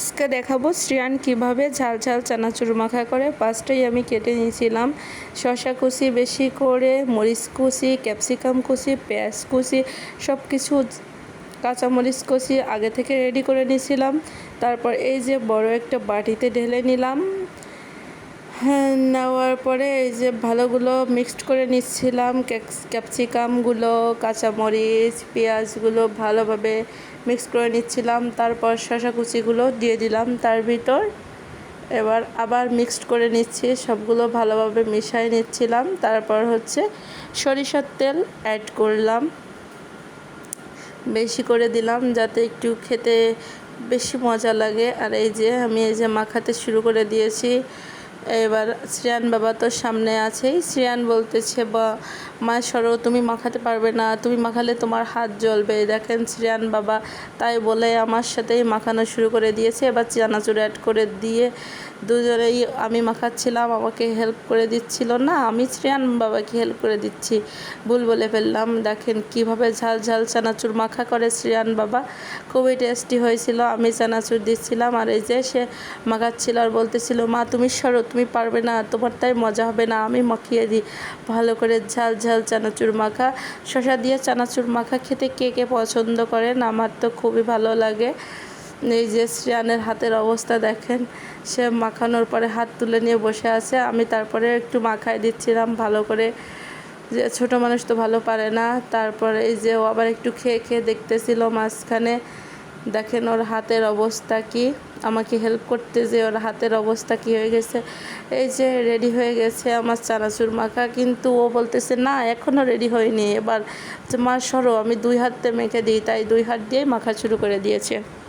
আজকে দেখাবো শ্রিয়ান কীভাবে ঝাল ঝাল চানাচুর মাখা করে। ফার্স্টেই আমি কেটে নিয়েছিলাম। শশা কুচি বেশি করে, মরিচ কুচি, ক্যাপসিকাম কুচি, পেঁয়াজ কুচি সব কিছু কাঁচামরিচ কুচি আগে থেকে রেডি করে নিয়েছিলাম। তারপর এই যে বড় একটা বাটিতে ঢেলে নিলাম। হ্যাঁ নেওয়ার পরে এই যে ভালোগুলো মিক্সড করে নিচ্ছিলাম ক্যাপস- ক্যাপসিকামগুলো, কাঁচামরিচ, পেঁয়াজগুলো ভালোভাবে মিক্স করে নিচ্ছিলাম, তারপর শসা কুচিগুলো দিয়ে দিলাম তার ভিতর। এবার আবার মিক্সড করে নিচ্ছি, সবগুলো ভালোভাবে মিশিয়ে নিচ্ছিলাম, তারপর হচ্ছে সরিষার তেল অ্যাড করলাম। বেশি করে দিলাম যাতে একটু খেতে বেশি মজা লাগে। আর এই যে আমি এই যে মাখাতে শুরু করে দিয়েছি এবার শ্রেয়ান বাবা তো সামনে আছেই। শ্রেয়ান বলতেছে, বা, মা সরো, তুমি মাখাতে পারবে না, তুমি মাখালে তোমার হাত জ্বলবে। দেখেন শ্রেয়ান বাবা তাই বলে আমার সাথেই মাখানো শুরু করে দিয়েছে। এবার চানাচুর অ্যাড করে দিয়ে দুজনেই আমি মাখাচ্ছিলাম, আমাকে হেল্প করে দিচ্ছিল না, আমি শ্রেয়ান বাবাকে হেল্প করে দিচ্ছি। ভুল বলে ফেললাম। দেখেন কীভাবে ঝাল ঝাল চানাচুর মাখা করে শ্রেয়ান বাবা। খুবই টেস্টি হয়েছিল, আমি চানাচুর দিচ্ছিলাম। আর এই যে সে মাখাচ্ছিল আর বলতেছিল, মা, তুমি সরো পারবে না, তোমার তাই মজা হবে না। আমি মাখিয়ে দিই। ভালো করে ঝাল ঝাল চানাচুর মাখা। শশা দিয়ে চানাচুর মাখা খেতে কে কে পছন্দ করেন? আমার তো খুবই ভালো লাগে। এই যে শ্রেয়ানের হাতের অবস্থা দেখেন, সে মাখানোর পরে হাত তুলে নিয়ে বসে আছে। আমি তারপরে একটু মাখায় দিচ্ছিলাম ভালো করে। যে ছোটো মানুষ তো ভালো পারে না। তারপরে এই যে ও আবার একটু খেয়ে খেয়ে দেখতেছিল মাঝখানে। দেখেন ওর হাতের অবস্থা কি? আমাকে হেল্প করতে যে ওর হাতের অবস্থা কি হয়ে গেছে? এই যে রেডি হয়ে গেছে আমার চানাচুর মাখা, কিন্তু ও বলতেছে, না এখনও রেডি হয়নি। এবার মা, সরো, আমি দুই হাতে মেখে দিই। তাই দুই হাত দিয়েই মাখা শুরু করে দিয়েছে।